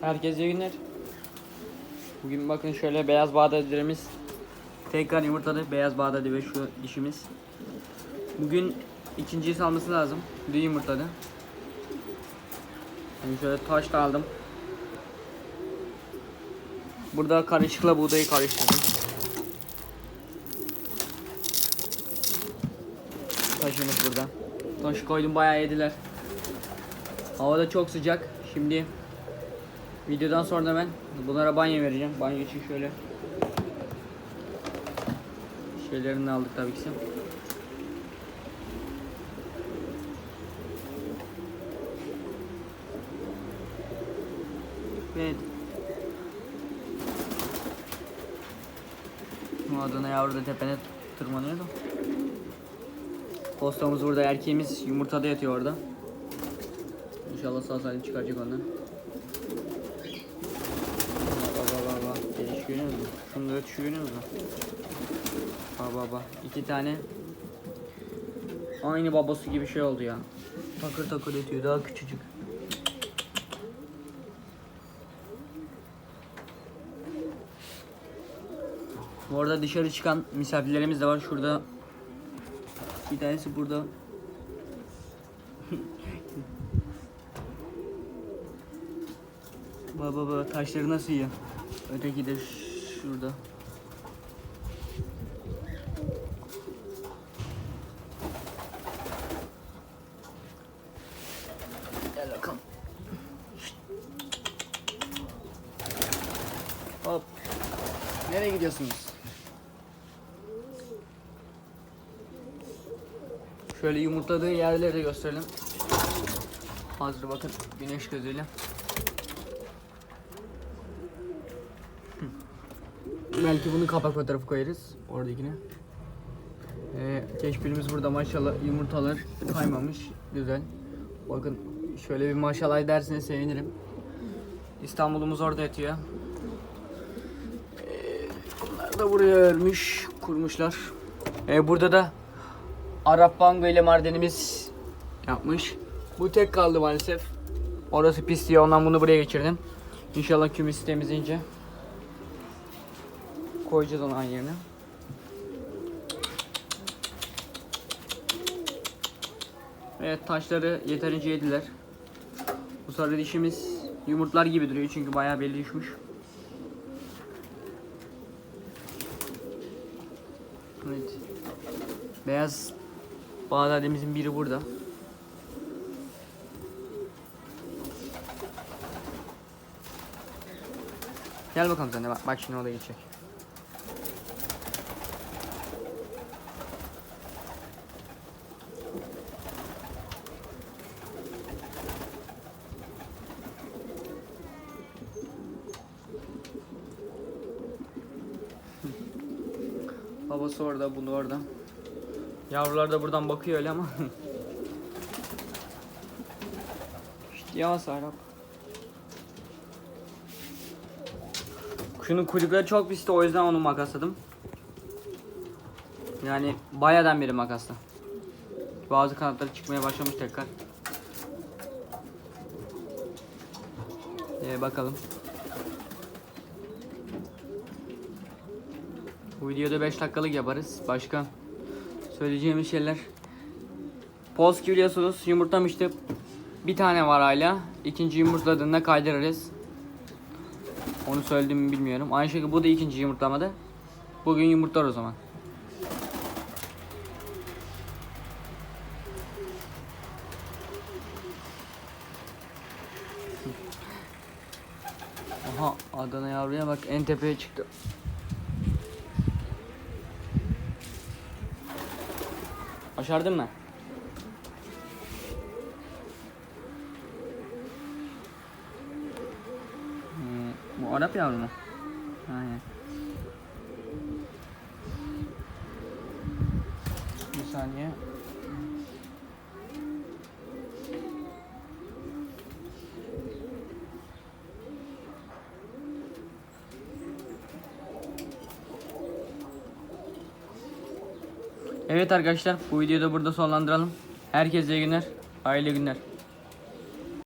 Herkese iyi günler. Bugün bakın şöyle beyaz bağdadilerimiz tekrar yumurtladı. Beyaz bağdadi ve şu dişimiz. Bugün ikinciyi salması lazım. Dün yumurtladı. Yani şöyle taş da aldım. Burada karışıkla buğdayı karıştırdım. Taşımız burada. Taşı koydum bayağı yediler. Hava da çok sıcak. Şimdi videodan sonra ben bunlara banyo vereceğim. Banyo için şöyle şeylerini aldık tabii ki. Evet. Adana yavru da tepene tırmanıyor da. Postamız burada erkeğimiz yumurtada yatıyor orada. İnşallah sağ salim çıkaracak ondan. Baba baba baba. Geliş görüyor ötüşü görüyor musun? Baba baba. İki tane. Aynı babası gibi şey oldu ya. Takır takır ötüyor daha küçücük. Bu arada dışarı çıkan misafirlerimiz de var. Şurada bir tanesi burada. baba baba taşları nasıl yiyor? Öteki de şurada. Gel bakalım. Hop. Nereye gidiyorsunuz? Şöyle yumurtladığı yerleri de gösterelim. Hazır bakın güneş gözüyle. Belki bunu kapak fotoğrafı koyarız oradakine. Ee, keşbirimiz burada maşallah yumurtalar kaymamış güzel. Bakın şöyle bir maşallah derseniz sevinirim. İstanbul'umuz orada yatıyor. Ee, da buraya örmüş, kurmuşlar. Ee, burada da Arap Bango ile Mardin'imiz yapmış. Bu tek kaldı maalesef. Orası pis diye ondan bunu buraya geçirdim. İnşallah kümesi temizleyince koyacağız onu aynı yerine. Evet taşları yeterince yediler. Bu sarı dişimiz yumurtlar gibi duruyor çünkü bayağı belli düşmüş. Evet. Beyaz Bağdademizin biri burada. Gel bakalım sen de bak, bak şimdi o da geçecek. Babası orada, bunu orada. Yavrular da buradan bakıyor öyle ama. İşte ya Serap. Kuşunun kuyrukları çok pisti o yüzden onu makasladım. Yani bayağıdan beri makasla. Bazı kanatları çıkmaya başlamış tekrar. Ee, bakalım. Bu videoda 5 dakikalık yaparız. Başka söyleyeceğimiz şeyler. Polski biliyorsunuz yumurtlamıştı. Bir tane var hala. İkinci yumurtladığında kaydırırız. Onu söyledim bilmiyorum. Aynı şekilde bu da ikinci yumurtlamadı. Bugün yumurtlar o zaman. Aha Adana yavruya bak en tepeye çıktı. Başardın mı? Hmm, bu Arap yavru mu? Aynen. Bir saniye. Evet arkadaşlar bu videoyu da burada sonlandıralım. Herkese iyi günler. Hayırlı günler.